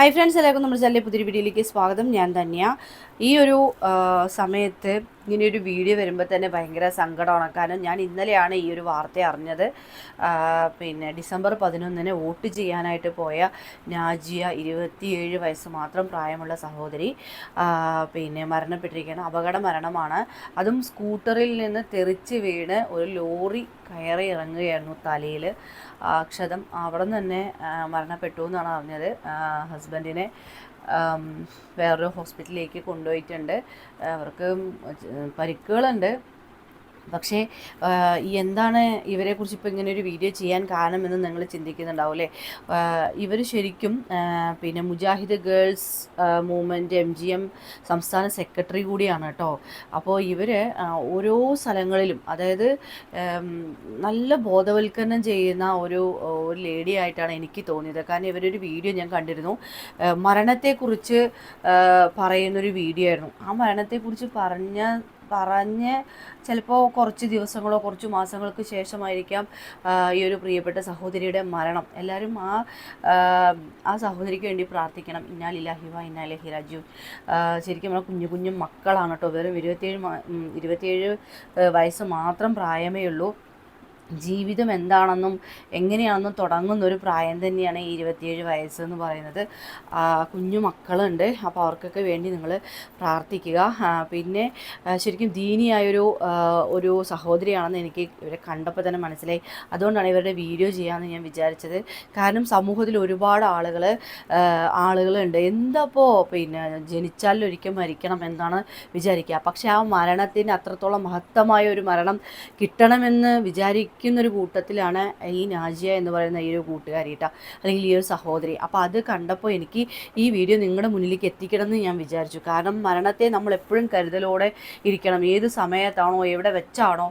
Hi friends എല്ലാവർക്കും നമ്മുടെ ചെല്ലിയ പുതിയൊരു വീഡിയോയിലേക്ക് സ്വാഗതം. ഞാൻ തന്നെയാണ് ഈ ഒരു സമയത്ത് ഇങ്ങനെ ഒരു വീഡിയോ വരുമ്പോൾ തന്നെ ഭയങ്കര സങ്കടമാണ്. കാരണം ഞാൻ ഇന്നലെയാണ് ഈ ഒരു വാർത്ത അറിഞ്ഞത്. പിന്നെ ഡിസംബർ പതിനൊന്നിന് വോട്ട് ചെയ്യാനായിട്ട് പോയ നാജിയ ഇരുപത്തിയേഴ് വയസ്സ് മാത്രം പ്രായമുള്ള സഹോദരി പിന്നെ മരണപ്പെട്ടിരിക്കുകയാണ്. അപകട മരണമാണ്. അതും സ്കൂട്ടറിൽ നിന്ന് തെറിച്ച് വീണ് ഒരു ലോറി കയറി ഇറങ്ങുകയായിരുന്നു തലയിൽ ക്ഷതം അവിടെ നിന്ന് തന്നെ മരണപ്പെട്ടു എന്നാണ് അറിഞ്ഞത്. ഹസ്ബൻഡിനെ വേറൊരു ഹോസ്പിറ്റലിലേക്ക് കൊണ്ടുപോയിട്ടുണ്ട്. അവർക്ക് പരിക്കുകളുണ്ട്. പക്ഷേ എന്താണ് ഇവരെ എന്താണ് ഇവരെക്കുറിച്ച് ഇപ്പോൾ ഇങ്ങനെ ഒരു വീഡിയോ ചെയ്യാൻ കാരണമെന്ന് നിങ്ങൾ ചിന്തിക്കുന്നുണ്ടാവും അല്ലേ? ഇവർ ശരിക്കും പിന്നെ Mujahid girls movement M G M സംസ്ഥാന സെക്രട്ടറി കൂടിയാണ് കേട്ടോ. അപ്പോൾ ഇവർ ഓരോ സ്ഥലങ്ങളിലും അതായത് നല്ല ബോധവൽക്കരണം ചെയ്യുന്ന ഒരു ഒരു ലേഡി ആയിട്ടാണ് എനിക്ക് തോന്നിയത്. കാരണം ഇവരൊരു വീഡിയോ ഞാൻ കണ്ടിരുന്നു. മരണത്തെക്കുറിച്ച് പറയുന്നൊരു വീഡിയോ ആയിരുന്നു. ആ മരണത്തെക്കുറിച്ച് പറഞ്ഞ പറഞ്ഞ് ചിലപ്പോൾ കുറച്ച് ദിവസങ്ങളോ കുറച്ച് മാസങ്ങൾക്ക് ശേഷമായിരിക്കാം ഈ ഒരു പ്രിയപ്പെട്ട സഹോദരിയുടെ മരണം. എല്ലാവരും ആ ആ, സഹോദരിക്ക് വേണ്ടി പ്രാർത്ഥിക്കണം. ഇന്നാലില്ലാഹിവ ഇന്നാലിഹി രാജു ശരിക്കും നമ്മളെ കുഞ്ഞു കുഞ്ഞു മക്കളാണ് കേട്ടോ. വെറും ഇരുപത്തിയേഴ് ഇരുപത്തിയേഴ് വയസ്സ് മാത്രം പ്രായമേ ഉള്ളൂ. ജീവിതം എന്താണെന്നും എങ്ങനെയാണെന്നും തുടങ്ങുന്ന ഒരു പ്രായം തന്നെയാണ് ഈ ഇരുപത്തിയേഴ് വയസ്സ് എന്ന് പറയുന്നത്. കുഞ്ഞു മക്കളുണ്ട്. അപ്പോൾ അവർക്കൊക്കെ വേണ്ടി നിങ്ങൾ പ്രാർത്ഥിക്കുക. പിന്നെ ശരിക്കും ദീനിയായൊരു ഒരു സഹോദരിയാണെന്ന് എനിക്ക് ഇവരെ കണ്ടപ്പോൾ തന്നെ മനസ്സിലായി. അതുകൊണ്ടാണ് ഇവരുടെ വീഡിയോ ചെയ്യാമെന്ന് ഞാൻ വിചാരിച്ചത്. കാരണം സമൂഹത്തിൽ ഒരുപാട് ആളുകൾ ആളുകളുണ്ട്. എന്തപ്പോൾ പിന്നെ ജനിച്ചാൽ ഒരിക്കൽ മരിക്കണം എന്നാണ് വിചാരിക്കുക. പക്ഷേ ആ മരണത്തിന് അത്രത്തോളം മഹത്തമായ ഒരു മരണം കിട്ടണമെന്ന് വിചാരിക്കുന്ന ഒരു കൂട്ടത്തിലാണ് ഈ നാജിയ എന്ന് പറയുന്ന ഈ ഒരു കൂട്ടുകാരി കേട്ടോ അല്ലെങ്കിൽ ഈ ഒരു സഹോദരി. അപ്പോൾ അത് കണ്ടപ്പോൾ എനിക്ക് ഈ വീഡിയോ നിങ്ങളുടെ മുന്നിലേക്ക് എത്തിക്കണം എന്ന് ഞാൻ വിചാരിച്ചു. കാരണം മരണത്തെ നമ്മൾ എപ്പോഴും കരുതലോടെ ഇരിക്കണം. ഏത് സമയത്താണോ എവിടെ വെച്ചാണോ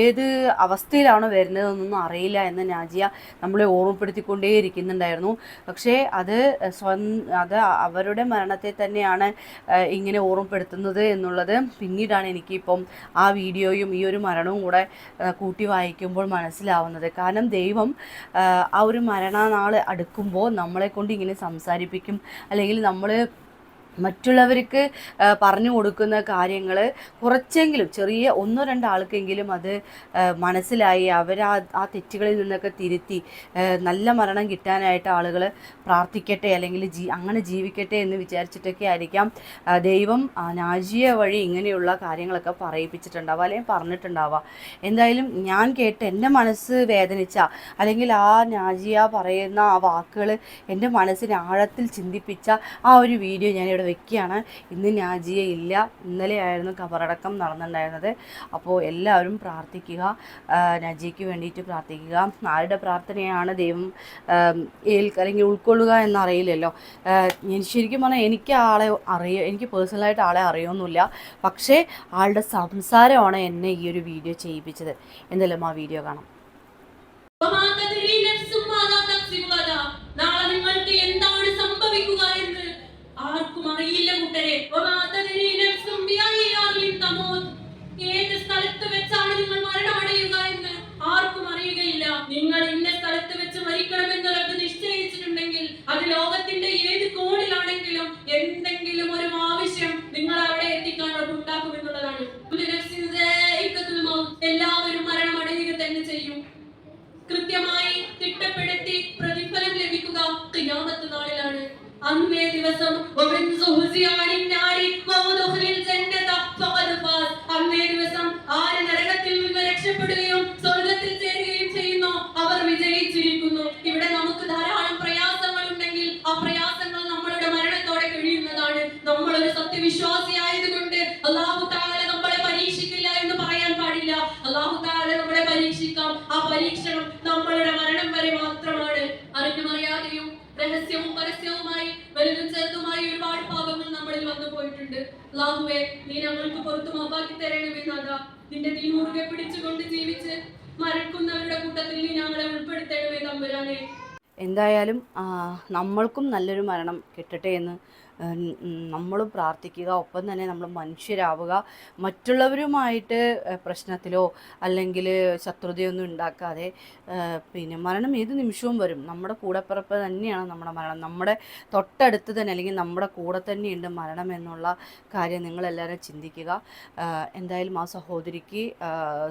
ഏത് അവസ്ഥയിലാണോ വരുന്നതെന്നൊന്നും അറിയില്ല എന്ന് നാജിയ നമ്മളെ ഓർമ്മപ്പെടുത്തിക്കൊണ്ടേ ഇരിക്കുന്നുണ്ടായിരുന്നു പക്ഷേ അത് സ്വ അത് അവരുടെ മരണത്തെ തന്നെയാണ് ഇങ്ങനെ ഓർമ്മപ്പെടുത്തുന്നത് എന്നുള്ളത് പിന്നീടാണ് എനിക്കിപ്പം ആ വീഡിയോയും ഈ ഒരു മരണവും കൂടെ കൂട്ടി വായിക്കുമ്പോൾ മനസ്സിലാവുന്നത്. കാരണം ദൈവം ആ, ഒരു മരണനാൾ അടുക്കുമ്പോൾ നമ്മളെ കൊണ്ട് ഇങ്ങനെ സംസാരിപ്പിക്കും. അല്ലെങ്കിൽ നമ്മൾ മറ്റുള്ളവർക്ക് പറഞ്ഞു കൊടുക്കുന്ന കാര്യങ്ങൾ കുറച്ചെങ്കിലും ചെറിയ ഒന്നോ രണ്ടോ ആൾക്കെങ്കിലും അത് മനസ്സിലായി അവർ ആ ആ തെറ്റുകളിൽ നിന്നൊക്കെ തിരുത്തി നല്ല മരണം കിട്ടാനായിട്ട് ആളുകൾ പ്രാർത്ഥിക്കട്ടെ അല്ലെങ്കിൽ ജീ അങ്ങനെ ജീവിക്കട്ടെ എന്ന് വിചാരിച്ചിട്ടൊക്കെ ആയിരിക്കാം ദൈവം നാജിയ വഴി ഇങ്ങനെയുള്ള കാര്യങ്ങളൊക്കെ പറയിപ്പിച്ചിട്ടുണ്ടാവുക അല്ലെങ്കിൽ പറഞ്ഞിട്ടുണ്ടാവുക. എന്തായാലും ഞാൻ കേട്ട് എന്റെ മനസ്സ് വേദനിച്ച അല്ലെങ്കിൽ ആ നാജിയ പറയുന്ന ആ വാക്കുകൾ എന്റെ മനസ്സിന് ആഴത്തിൽ ചിന്തിപ്പിച്ച ആ ഒരു വീഡിയോ ഞാൻ ഇവിടെ വെക്കുകയാണ് ഇന്ന് ഞാജിയെ ഇല്ല. ഇന്നലെയായിരുന്നു കബറടക്കം നടന്നിട്ടുണ്ടായിരുന്നത്. അപ്പോൾ എല്ലാവരും പ്രാർത്ഥിക്കുക. ആ, വേണ്ടിയിട്ട് പ്രാർത്ഥിക്കുക. ആരുടെ പ്രാർത്ഥനയാണ് ദൈവം ഏൽ ഏൽക്ക അല്ലെങ്കിൽ ഉൾക്കൊള്ളുക എന്നറിയില്ലല്ലോ. ശരിക്കും പറഞ്ഞാൽ എനിക്ക് ആളെ അറിയ എനിക്ക് പേഴ്സണലായിട്ട് ആളെ അറിയൊന്നുമില്ല. പക്ഷേ ആളുടെ സംസാരമാണ് എന്നെ ഈ ഒരു വീഡിയോ ചെയ്യിപ്പിച്ചത്. എന്തായാലും ആ വീഡിയോ കാണാം. നിങ്ങൾ ഇന്ന സ്ഥലത്ത് വെച്ച് മരിക്കണമെന്ന് റബ്ബ് നിശ്ചയിച്ചിട്ടുണ്ടെങ്കിൽ അത് ലോകത്തിന്റെ ഏത് കോണിലാണെങ്കിലും എന്തെങ്കിലും ഒരു ആവശ്യം നിങ്ങൾ അവിടെ എത്തിക്കാൻ ദാഇഖത്തുൽ മൗത്ത്. എല്ലാവരും മരണമടയുക തന്നെ ചെയ്യും. കൃത്യമായി തിട്ടപ്പെടുത്തി പ്രതിഫലം ലഭിക്കുക ഖിയാമത്ത് നാളിലാണ്. അന്നേ ദിവസം അന്നേ സുഹ്സിയ ആയതുകൊണ്ട് അള്ളാഹു താല നമ്മളെ പരീക്ഷിക്കില്ല എന്ന് പറയാൻ പാടില്ല. അള്ളാഹു താല നമ്മളെ പരീക്ഷിക്കാം. ആ പരീക്ഷണം നമ്മളുടെ മരണം വരെ മാത്രമാണ്. അറിഞ്ഞും അറിയാതെയും രഹസ്യവും പരസ്യവുമായി വലുതും ചെറുതുമായി ഒരുപാട് പാപങ്ങൾ നമ്മളിൽ വന്നു പോയിട്ടുണ്ട്. അള്ളാഹുവേ നീ ഞങ്ങൾക്ക് പുറത്തു മാപ്പാക്കി തരണമേ നാഥ. നിന്റെ തീ മുറുകെ പിടിച്ചുകൊണ്ട് ജീവിച്ച് മരക്കുന്നവരുടെ കൂട്ടത്തിൽ നീ ഞങ്ങളെ ഉൾപ്പെടുത്തണമേ തമ്പുരാനെ. എന്തായാലും നമ്മൾക്കും നല്ലൊരു മരണം കിട്ടട്ടെ എന്ന് നമ്മളും പ്രാർത്ഥിക്കുക ഒപ്പം തന്നെ നമ്മൾ മനുഷ്യരാവുക മറ്റുള്ളവരുമായിട്ട് പ്രശ്നത്തിലോ അല്ലെങ്കിൽ ശത്രുതയൊന്നും ഉണ്ടാക്കാതെ പിന്നെ മരണം ഏത് നിമിഷവും വരും. നമ്മുടെ കൂടപ്പിറപ്പ് തന്നെയാണ് നമ്മുടെ മരണം. നമ്മുടെ തൊട്ടടുത്ത് തന്നെ അല്ലെങ്കിൽ നമ്മുടെ കൂടെ തന്നെയുണ്ട് മരണം എന്നുള്ള കാര്യം നിങ്ങളെല്ലാവരും ചിന്തിക്കുക. എന്തായാലും ആ സഹോദരിക്ക്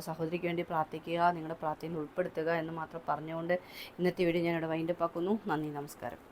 സഹോദരിക്ക് വേണ്ടി പ്രാർത്ഥിക്കുക നിങ്ങളുടെ പ്രാർത്ഥനയിൽ ഉൾപ്പെടുത്തുക എന്ന് മാത്രം പറഞ്ഞുകൊണ്ട് ഇന്നത്തെ വീഡിയോ ഞാനിവിടെ വൈൻഡപ്പ് ആക്കുന്നു. നന്ദി നമസ്കാരം.